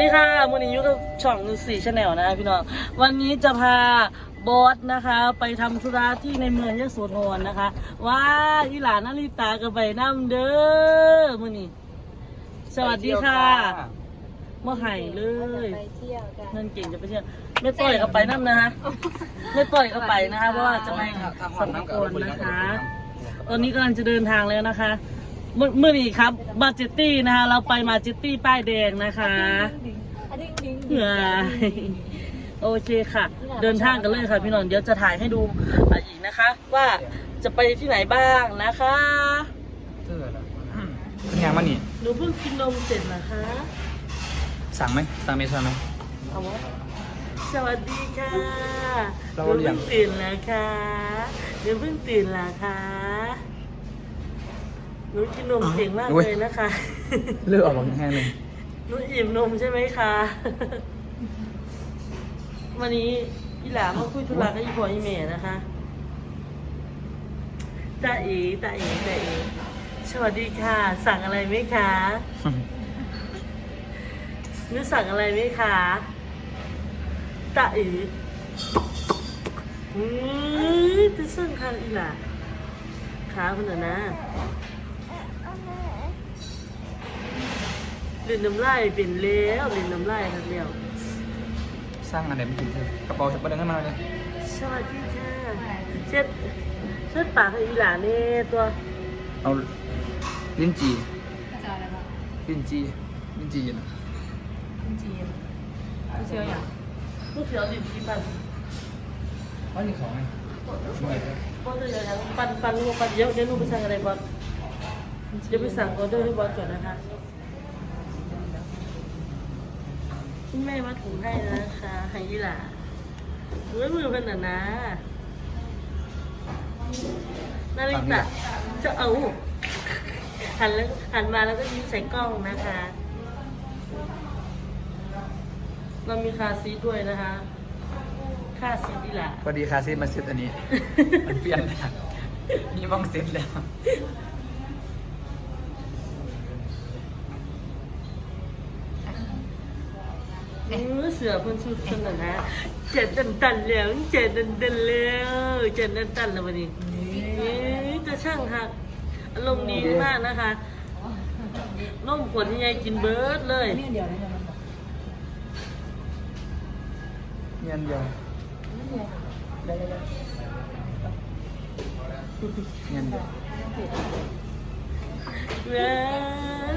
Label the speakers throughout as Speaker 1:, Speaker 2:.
Speaker 1: ดีค่ะมูนิยุกับช่องนูสี่ชาแนลนะพี่น้องวันนี้จะพาบอสนะคะ ไปทำธุระที่ในเมืองยโสธรนะคะว้าอีหลานนาริตากับไปน้ำเด้อมูนี่สวัสดีค่ะมื่อไห่เลย
Speaker 2: ไปเที่ยวกัน
Speaker 1: เงินเก่งจะไปเที่ยวไม่ปล่อยก็ไปน้ำนะคะไม่ปล่อยก็ไปนะคะเพราะว่าจะไปสัมภาระนะคะ ตอนนี้กำลังจะเดินทางแล้วนะคะเมื่อเมื่อนี้ครับมาเจตตี้นะคะ เราไปมาเจตตี้ป้ายแดงนะคะ
Speaker 2: อะดิ้งดิ้ง
Speaker 1: เหนื่อยโอเคค่ะ เดินทางกันเลยค่ะพี่นนท์เดี๋ยวจะถ่ายให้ดูอะอีกนะคะ ว่าจะไปที่ไหนบ้างนะคะ
Speaker 3: เสื้อแล้วเป็นยังมันนี่
Speaker 1: หนูเพิ่งกินนมเสร็จนะคะ
Speaker 3: สั่งไหมสั่งเมซ่าไหม
Speaker 1: เอาวะสวัสดีค่ะ
Speaker 3: เรา
Speaker 1: หนู
Speaker 3: เรีย
Speaker 1: เพิ่
Speaker 3: น
Speaker 1: งตื่นแล้วค่ะหนูเพิ่งตื่นแล้วค่ะหนูกินนมเก่งมากเลยนะคะ
Speaker 3: เลือกออกมาแห้งเลย
Speaker 1: หนูอิ่มนมใช่ไหมคะ วันนี้พี่หลามาคุยธุระกับอีพออีเมย์นะคะตาเอ๋ตาเอ๋ตาเอ๋สวัสดีค่ะ สั่งอะไรไหมคะหนูสั่งอะไรไหมคะตาเอ๋อือจะสั่งค่ะอีหลาขาคุณน่ะนะ เล่นน้ำลายเป็นแล้วเล่นน้ำลายครับแล้ว
Speaker 3: สร้างอะไรไม่ถูกเลยกระเป๋าจะประเด็นขึ้นมาเลย
Speaker 1: สวัสดีค่ะเช็ดเช็ดปากให้อีหลานเน่ตัว
Speaker 3: เอาลิ้นจี
Speaker 2: จะอะไรบ้าง
Speaker 3: ลิ้นจีลิ้นจีนะ
Speaker 2: จีนเชียวอย่าง
Speaker 1: ลูกเสือดิบที่ปัน
Speaker 3: ว่านี่ของไงไม่
Speaker 1: บอสเลยนะปันปันลูกปันเยอะเดี๋ยวลูกไปสั่งอะไรบอสเดี๋ยวไปสั่งออเดอร์ให้บอสก่อนนะคะ คุณแม่มาถุงให้นะคะให้อีหลาเฮ้ยมือเป็นน่ะนะนาฬิตาจะเอาหันแล้วหันมาแล้วก็ยิ้มใส่กล้องนะคะ เรามีคาซีทด้วยนะคะค่าซีทดีละ
Speaker 3: พอดีคาซีมาเซ็ตอันนี้ มันเปลี่ยนแล้วมีบ้องเซ็ตแล้ว
Speaker 1: เออเสือเพิ่นชุดขนาดนะเจ็ดตันตันแล้วเจ็ดตันตันแล้วเจ็ดตันตันแล้ววันนี้เอ๊ะจะช่างหักอารมณ์ดีมากนะคะน้มขวดใหญ่กินเบิร์ดเลย
Speaker 2: นี่เดียวเลยนะมันบอก
Speaker 3: เงียนเดียว
Speaker 2: นี่เดียวเดี๋ยวเดี๋ยวเดี๋ยว
Speaker 3: เงียนเดียว
Speaker 1: เว้ย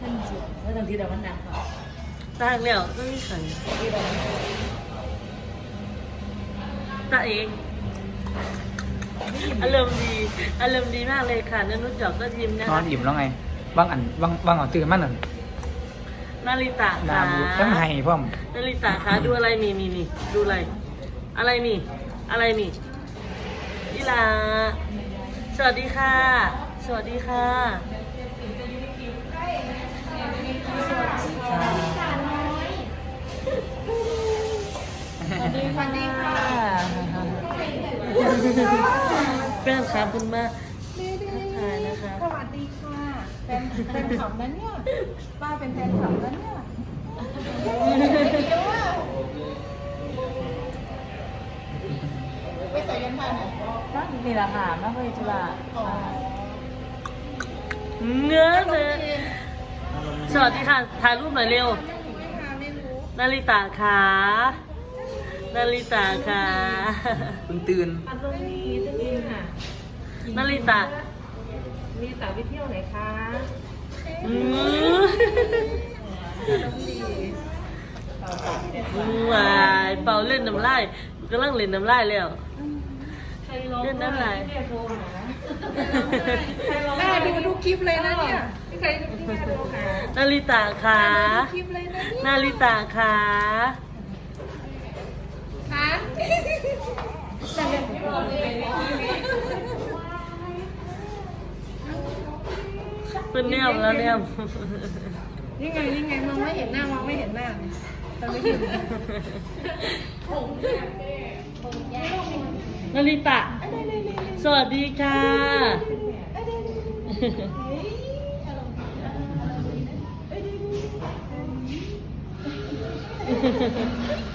Speaker 2: ขั้นจีนแล้วทันทีเดี๋ยวมันหนักค่ะ
Speaker 1: ตางแล้วต้องมีขัน
Speaker 2: ที่เรา
Speaker 1: ตาเองอารมณ์ดี อารมณ์ดีมากเลยค่ะนันนุจอกก็ยิ้มนะ
Speaker 3: นอน
Speaker 1: คะ
Speaker 3: อิ่มแล้วไงว่างอันว่างว่างเอาตื่นมันนั่น
Speaker 1: นาริตะ
Speaker 3: นา
Speaker 1: ค่ะ
Speaker 3: บูทั้งไห้พ่อม
Speaker 1: นาริตะคะดูอะไรนี่นี่นี่ดูอะไร อะไรนี่อะไรนี่อีลาสวัสดีค่ะ สวัสดีค่ะ สวัสดีค่ะ เป็นคำคุณมาทักทายนะคะ
Speaker 2: สวัสดีค่ะแฟนแฟนขับนั้นเนี่ยป้าเป็นแฟนขับนั้นเนี่ยไปใส่ยันทันอะนี่แหละค่ะไม่เคยจุฬา
Speaker 1: เนื้อเลยสวัสดีค่ะถ่ายรูปหน่อยเร็วนาริตาค่ะ นาริตาค่ะ
Speaker 3: เพิ่งตื่น
Speaker 2: อันตรงนี้ตรงนี้ค่ะ
Speaker 1: นาริตา
Speaker 2: มีสาวไปเที่ยวไหนคะ
Speaker 1: อืมวายเป่าเล่นน้ำลายกำลังเล่นน้ำลายแล้วเล่นน้ำลาย
Speaker 2: แม่ดูทุกคลิปเลยนะเนี่ยไม่เคยดูที่แม่ดูค่ะ
Speaker 1: นาริตาค่ะ
Speaker 2: คลิปเลยนะเนี่ย
Speaker 1: นาริตาค่ะ
Speaker 2: เป็นเนี่ย
Speaker 1: มแล้วเนี่ย
Speaker 2: มยังไงยังไงมองไม่เห็นหน้ามองไม่เห็นหน้าแต่ไม่เห็น
Speaker 1: นาริตะ สวัสดีค่ะ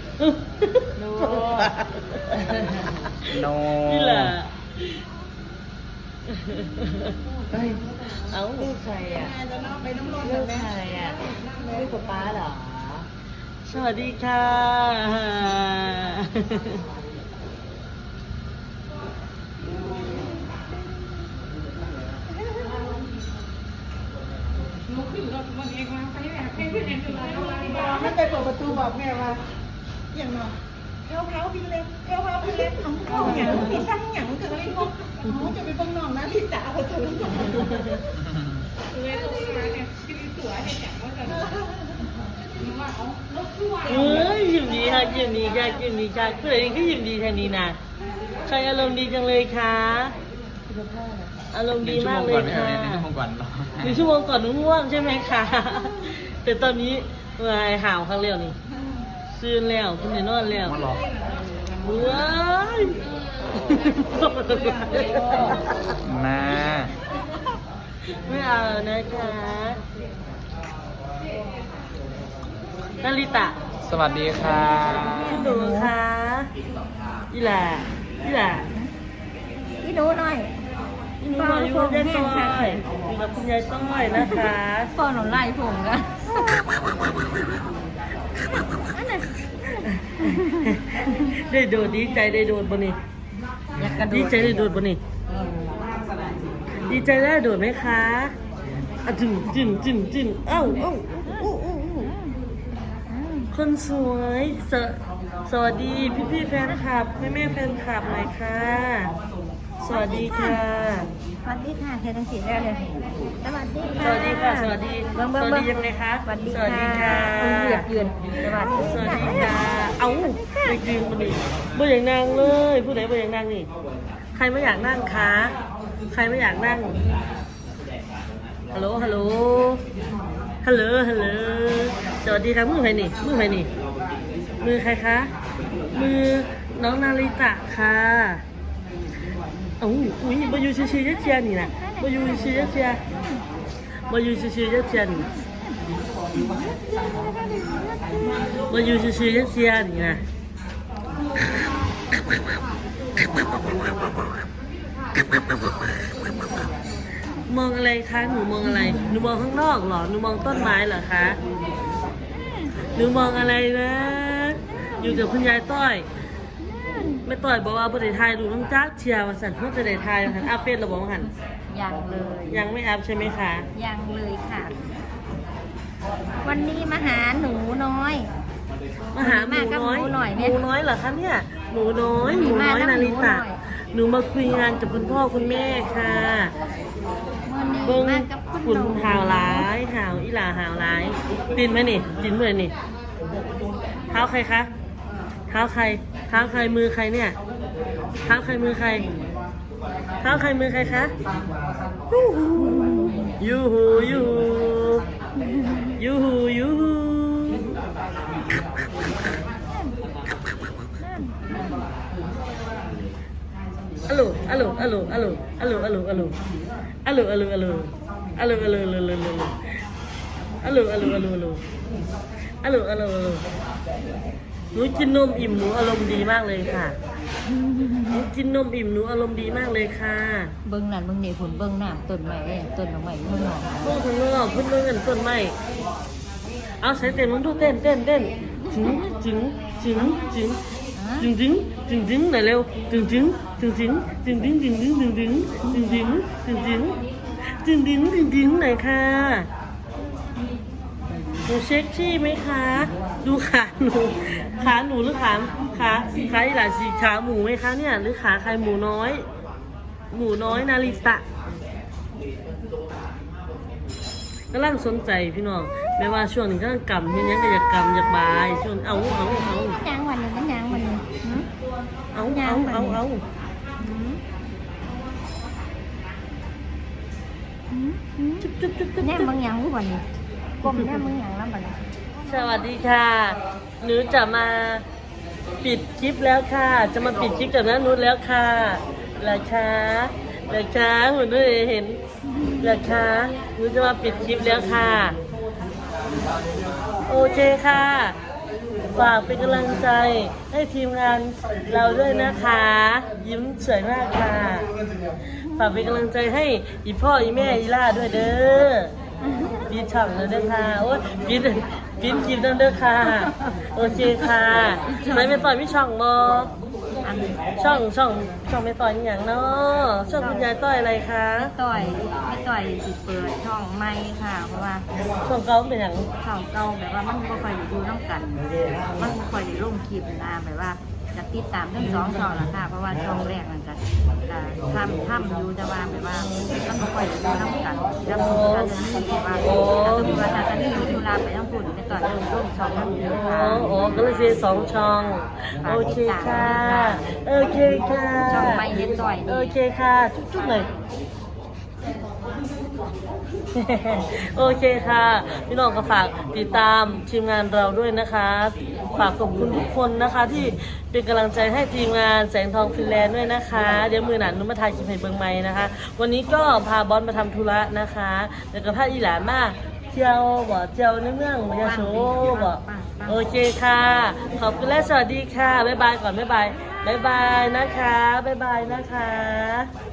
Speaker 2: เโน
Speaker 3: โน
Speaker 4: นี่แหละ
Speaker 3: เอ้า
Speaker 5: ลูกใครอะ
Speaker 2: ไปน้ำร้อน
Speaker 5: ลูกใครอะลูกป้าเหรอ
Speaker 4: สวัสดีค่ะ
Speaker 2: ลูกขึ้นรไม่ไป
Speaker 5: เปิดประตูบอกแม่ว่า อย่างเนาะ
Speaker 2: แถวเท้าพินเล็บแถวเท้าพินเล็บของพ่อหยังสีสั้นหยังเกิดอะไรพวกน้อจะไปเบิ่งนองนะลิตาเอาตัวน้องเลยตกมาเนี่ยคือตัวให้จับว่าจะว่าเอารถทัวร์
Speaker 4: เออยิ้ดีค่ะยิ้ดีค่ะยิ้ดีค่ะเพื่อนก็ยิ้ดีแทนนี้นะใครอารมณ์ดีจังเลยค่ะอารมณ์ดีมากเลยค่ะ
Speaker 3: หนึ่งชั่วโมงก่อนหนึ่งชั่วโมงก่อน
Speaker 4: ง่วงใช่ไหมคะ แต่ตอนนี้เมื่อหาวข้างเรียวนี่ ซื้อแล้วคุณได้นอนแล้ว
Speaker 3: มันหรอ
Speaker 4: เบื่อ
Speaker 3: มา
Speaker 4: ไม่เอานะคะนาริตะ
Speaker 3: สวัสดีค่ะ
Speaker 4: พี่หนูค่ะอีหล่าอีหล่า
Speaker 5: พี่ดูหน่อย
Speaker 4: พี่หนูอายุยายต้อยมาคุณยายต้อยนะคะ
Speaker 5: ฟอนหนไล่ผมกัน
Speaker 4: ได้โดดดีใจได้โดดบนนี่
Speaker 5: ดี
Speaker 4: ใจได้โดดบนนี้ดีใจได้โดดไหมคะอะจึงจึงจึงจึงเอ้าเอ้าคนสวยสวัสดีพี่พี่แฟนคลับแม่แม่แฟนคลับหน่อยค่ะ สวัสดีค่ะ
Speaker 5: สวัสดีค่ะเฮดัสีแรกเลยสวัสดีค่ะ
Speaker 4: สวัสดีค่ะ สวัสดี
Speaker 5: เบิ้งเบิ้ง
Speaker 4: ส
Speaker 5: วัส
Speaker 4: ดียังไงคะ
Speaker 5: สวัสดี
Speaker 4: ค่ะ
Speaker 5: เหยียบยืนสวัสดี
Speaker 4: ค่ะส
Speaker 5: วัส
Speaker 4: ดีค่ะ เอาไปยืนมันนี่บอย่างนางเลย ผู้ใดบ่อย่างนางนี่ ใครไม่อยากนั่งคะ ใครไม่อยากนั่ง ฮัลโหล ฮัลโหล ฮัลโหล ฮัลโหล สวัสดีค่ะมือใครนี่ มือใครนี่ มือใครคะ มือน้องนาริตะค่ะ โอ้อุ้ยาอยู่ซื่อๆจะเชียนี่นะมาอยู่ซื่อๆจะเชียมาอยู่ซื่อๆจะเชียนี่บอยู่ซื่อๆจะเชียนี่นะมองอะไรคะ หนูมองอะไร หนูมองข้างนอกเหรอ หนูมองต้นไม้เหรอคะ หนูมองอะไรนะ อยู่กับคุณยายต้อย ไม่ต่อยบอกว่าบริไทยดูน้ำจ้าเชียร์มาสั่นเพื่อจะได้ทายหันอาเฟสเราบอกหัน
Speaker 5: ยังเลย
Speaker 4: ยังไม่อัพใช่ไหมคะ
Speaker 5: ยังเลยค่ะ วันนี้มาหาหนูน้อย
Speaker 4: มาหาหนูน้อย
Speaker 5: หนูน้อยเห
Speaker 4: รอคะเนี่ยหนูน้อยหนูน้อยนาริตะ
Speaker 5: หนู
Speaker 4: มาคุยงานกับคุณพ่อคุณแม่ค่ะเบิ้ง
Speaker 5: คุณหา
Speaker 4: วร้ายหาวอีหลาหาวร้ายตินไหมนี่ตินเมื่อนี่เท้าใครคะ เท้าใคร เท้าใครมือใครเนี่ย เท้าใครมือใคร เท้าใครมือใครคะยูหูยูหูยูหูยูหูอโหลอโหลอโหลอโหลอโหลอโหลอโหลอโหลอโหลอโลอโลอโลอโลอโลอโลอโลอโลอโลอโลอโลอโล นูกินนมอิ่มหนูอารมณ์ดีมากเลยค่ะหนูกินนมอิ่มหนูอารมณ์ดีมากเลยค่ะ
Speaker 6: เบิ้งนั่นเบิ้งนี่ผลเบิ้งน้ำต้นไม้เอ้ยต้นดอกไม้เมืองนอก
Speaker 4: พวกคุณเมื่อพุ่นเมื่อเงินต้นไม้เอาใส่เต้นมึงดูเต้นเต้นเต้นจึงจึงจึงจึง
Speaker 6: ฮะ
Speaker 4: จึงจึงจึงจึงหน่อยเร็วจึงจึงจึงจึงจึงจึงจึงจึงจึงจึงจึงจึงจึงจึงจึงจึงจึงจึงหน่อยค่ะหนูเช็คชี่ไหมคะ ดูขาหนู ขาหนูหรือขาขาขาอีหลานสีขาหมูไหมคะเนี่ย หรือขาใครหมูน้อย หมูน้อยนาริตะกำลังสนใจพี่น้องแม้ว่าช่วงนี้กำลังกำเฮียยังก็อยากกำอยากบาย ช่วงเอาเอาเอา
Speaker 6: ยางวันหนึงมันยางวันหนึงหืม
Speaker 4: เอาเอาเอาเอา
Speaker 6: หืมหืมหืม
Speaker 4: จุ๊บจุ๊บจุ๊บจุ๊บ
Speaker 6: แน่บางอย่างรู้วันนี้กลมแน่บางอย่างแล้วบัดนี้
Speaker 4: สวัสดีค่ะ หนูจะมาปิดคลิปแล้วค่ะ จะมาปิดคลิปกับน้านุชแล้วค่ะเหรอคะเหรอคะหนูได้เห็นเหรอคะหนูจะมาปิดคลิปแล้วค่ะ โอเคค่ะ
Speaker 1: ฝากเป็นกำลังใจให้ทีมงานเราด้วยนะคะ ยิ้มสวยมากค่ะ ฝากเป็นกำลังใจให้อีพ่ออีแม่อีล่าด้วยเด้อ ปีช่องเลยเด้อค่ะโอ้ยปี นปีนคลิปนั่นเด้อค่ะ โอเคค่ะใส่ไม่ต่อยไม่ช่องบอ
Speaker 6: อัน
Speaker 1: ช่องช่องช่องไม่ต่อยอหย่างเนาะช่องคุณยายต้อยอะไรคะ
Speaker 6: ไม่ต่อยไม่ต่อยสิเปิดช่องไม่ค่ะ เพราะว่า
Speaker 1: ช่องเก่าเป็นอย่าง
Speaker 6: ช่องเก่าแบบว่ามันบ่ค่อยได้ดูน้ำกัน มันบ่ค่อยได้ลงคลิปนะแบบว่าจะติดตามทั้งสองช่องละค่ะ เพราะว่าช่องแรกนั่นก็ก็ทำทำอยู่แต่ว่าแบบว่ามันบ่ค่อยได้ดูน้ำกันแล้วมันก็จะมีว่าถ้าสมมติว่าถ้าจะมี ธุระไปต้องฝุ่นไปต่อยลงลงช่องนั้นเยอะ
Speaker 1: อ๋อ
Speaker 6: ค่ะ
Speaker 1: อ๋อก็เลยเสียสองช่อง โอเคค่ะ โอเคค่ะ
Speaker 6: ช่องไม่เล็ดต่อย
Speaker 1: โอ
Speaker 6: นี่
Speaker 1: เคค่ะ จุ๊บๆหน่อย โอเคค่ะ พี่น้องก็ฝากติดตามทีมงานเราด้วยนะคะ ฝากขอบคุณทุกคนนะคะที่เป็นกำลังใจให้ทีมงานแสงทองฟินแลนด์ด้วยนะคะ เดี๋ยวมือหนันนุมาทายคลิปให้เบิงใหม่นะคะ วันนี้ก็พาบอสมาทำธุระนะคะเดี๋ยวกับพาอีหลานมาเที่ยวบ่เที่ยวในเมืองบ่ยาโสบ่โอเคค่ะ ขอบคุณและสวัสดีค่ะ บ๊ายบายก่อน บ๊ายบาย บ๊ายบายนะคะ บ๊ายบายนะคะ